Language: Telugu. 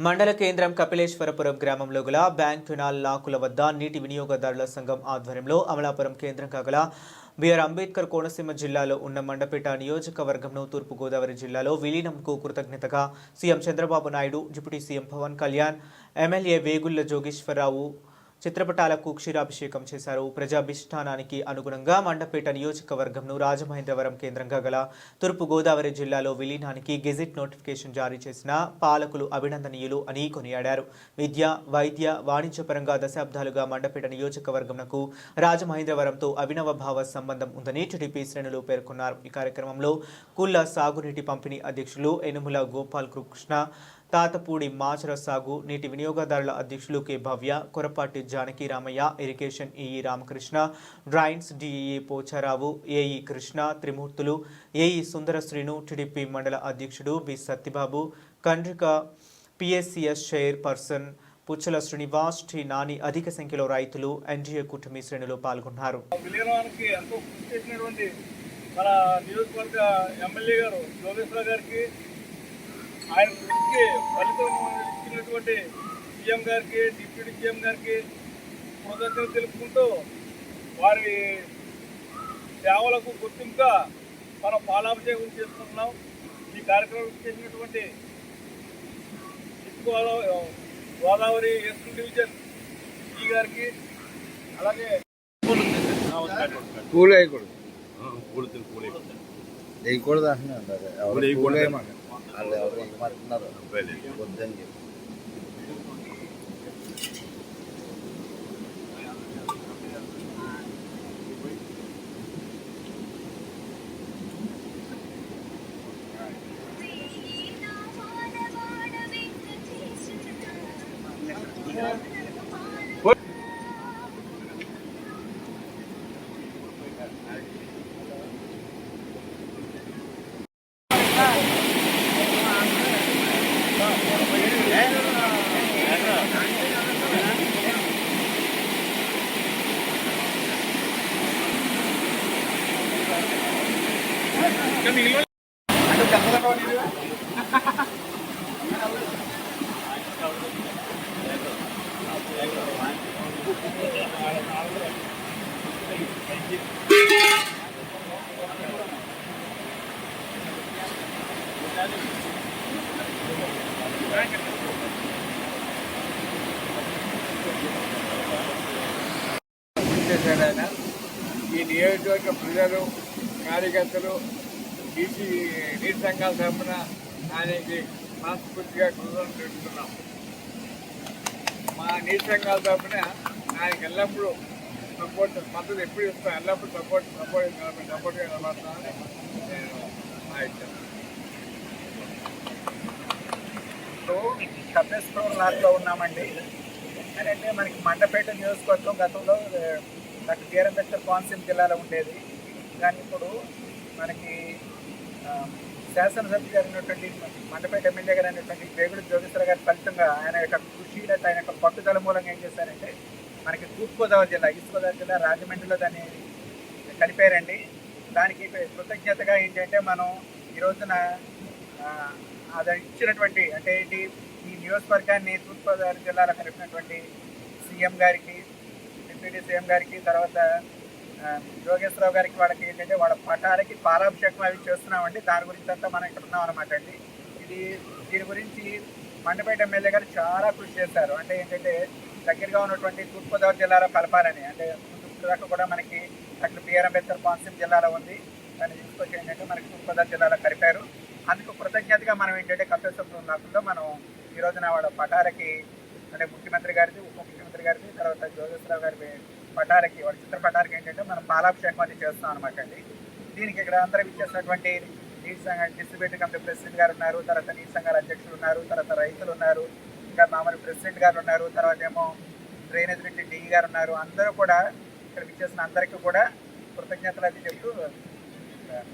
మండల కేంద్రం కపిలేశ్వరపురం గ్రామంలో గల బ్యాంక్ కెనాల్ లాకుల వద్ద నీటి వినియోగదారుల సంఘం ఆధ్వర్యంలో అమలాపురం కేంద్రంగా గల బిఆర్ అంబేద్కర్ కోనసీమ జిల్లాలో ఉన్న మండపేట నియోజకవర్గంను తూర్పుగోదావరి జిల్లాలో విలీనంకు కృతజ్ఞతగా CM Chandrababu Naidu deputy CM Pawan Kalyan MLA Vegulla Jogeswararao చిత్రపటాలకు క్షీరాభిషేకం చేశారు. ప్రజాభిష్టానానికి అనుగుణంగా మండపేట నియోజకవర్గంను రాజమహేంద్రవరం కేంద్రంగా గల తూర్పు గోదావరి జిల్లాలో విలీనానికి గెజిట్ నోటిఫికేషన్ జారీ చేసిన పాలకులు అభినందనీయులు అని కొనియాడారు. విద్య వైద్య వాణిజ్యపరంగా దశాబ్దాలుగా మండపేట నియోజకవర్గంకు రాజమహేంద్రవరంతో అభినవ భావ సంబంధం ఉందని టీడీపీ శ్రేణులు పేర్కొన్నారు. ఈ కార్యక్రమంలో కుల్ల సాగునీటి పంపిణీ అధ్యక్షులు ఎనుముల గోపాల్ కృష్ణ తాతపూడి మాచర సాగు నీటి వినియోగదారుల అధ్యక్షులు K. Bhavya Korapati Janaki Ramaiah irrigation EE Ramakrishna drains DE Pocharao AE Krishna Trimurthulu AE Sundara Srinu TDP మండల అధ్యక్షుడు B. Satyababu Kandrika PSCS chairperson Puchala Srinivas T. Nani అధిక సంఖ్యలో రైతులు ఎన్డీఏ కూటమి శ్రేణులు పాల్గొన్నారు. మన నియోజకవర్గ ఎమ్మెల్యే గారు యోగేశ్వర గారికి ఆయన కృషికి ఫలితం ఇచ్చినటువంటి సీఎం గారికి డిప్యూటీ సీఎం గారికి కృతజ్ఞతలు తెలుపుకుంటూ వారి సేవలకు గుర్తింపుగా మనం పాలాభిషేకం చేసుకుంటున్నాం. ఈ కార్యక్రమం చేసినటువంటి గోదావరి ఈస్ట్ డివిజన్ ఈ గారికి అలాగే కూల్ కూలి. ఎవరు కూల్ వేయకూడదు. కూల్ వేయమన్నారు. వాళ్ళు ఎవరు వండమంటున్నారు వద్దని చేశాడు ఆయన ఈ నియోజకవర్గ ప్రజలు కార్యకర్తలు బీసీ నీటి సంఘాల తరఫున ఆయనకి మనస్ఫూర్తిగా కృతజ్ఞతలు తెలుపుతున్నాం. మా నీటి సంఘాల తరఫున ఆయనకి ఎల్లప్పుడూ సపోర్ట్ మద్దతు ఎప్పుడు ఇస్తాం? ఎల్లప్పుడూ సపోర్ట్ సపోర్ట్ సపోర్ట్గా నిలబడతామని నేను భావిస్తాను కపేశ్వరం లాట్లో ఉన్నామండి. అంటే మనకి మండపేట నియోజకవర్గం గతంలో నాకు డాక్టర్ కోనసీమ జిల్లాలో ఉండేది. కానీ ఇప్పుడు మనకి శాసనసభ్యులు అయినటువంటి మండపేట ఎమ్మెల్యే గారు అయినటువంటి వేగుడు జోగేశ్వర గారి ఫలితంగా ఆయన యొక్క కృషి లేదా ఆయన యొక్క పట్టుదల మూలంగా ఏం చేశారంటే మనకి తూర్పుగోదావరి జిల్లా ఈస్ట్ గోదావరి జిల్లా రాజమండ్రిలో దాన్ని కలిపారండి. దానికి కృతజ్ఞతగా ఏంటంటే మనం ఈ రోజున అది ఇచ్చినటువంటి అంటే ఏంటి నియోజకవర్గాన్ని తూర్పుగోదావరి జిల్లాలో కలిపినటువంటి సీఎం గారికి డిప్యూటీ సీఎం గారికి తర్వాత యోగేశ్వరరావు గారికి వాళ్ళకి ఏంటంటే వాళ్ళ పటాలకి పాలాభిషేకం అవి చేస్తున్నామండి. దాని గురించి అంతా మనం ఇక్కడ ఉన్నాం అనమాట అండి. ఇది దీని గురించి మండపేట ఎమ్మెల్యే గారు చాలా కృషి చేశారు. అంటే ఏంటంటే దగ్గరగా ఉన్నటువంటి తూర్పుగోదావరి జిల్లాలో కలపాలని. అంటే ముందు దాకా కూడా మనకి అక్కడ బిఆర్ అంబేద్కర్ కోనసీమ జిల్లాలో ఉంది. దాన్ని తీసుకొచ్చి ఏంటంటే మనకి తూర్పుగోదావరి జిల్లాలో కలిపారు. అందుకు కృతజ్ఞతగా మనం ఏంటంటే కపిలసముద్రం నాకుల్లో మనం ఈ రోజున వాళ్ళ పటారకి అంటే ముఖ్యమంత్రి గారిది ఉప ముఖ్యమంత్రి గారిది తర్వాత జోగేశ్వరరావు గారి పటారకి వాళ్ళ చిత్ర పటారకి ఏంటంటే మనం పాలాభిషేకం అది చేస్తాం అనమాట అండి. దీనికి ఇక్కడ అందరూ ఇచ్చేసినటువంటి నీటి సంఘ డిస్ట్రిబ్యూటర్ కమిటీ ప్రెసిడెంట్ గారు ఉన్నారు తర్వాత నీటి సంఘాల అధ్యక్షులు ఉన్నారు తర్వాత రైతులు ఉన్నారు ఇంకా మామూలు ప్రెసిడెంట్ గారు ఉన్నారు తర్వాత ఏమో డ్రైనేజ్ నుంచి డిఈ గారు ఉన్నారు. అందరూ కూడా ఇక్కడ ఇచ్చేసిన అందరికీ కూడా కృతజ్ఞతలు అది చెప్తూ that.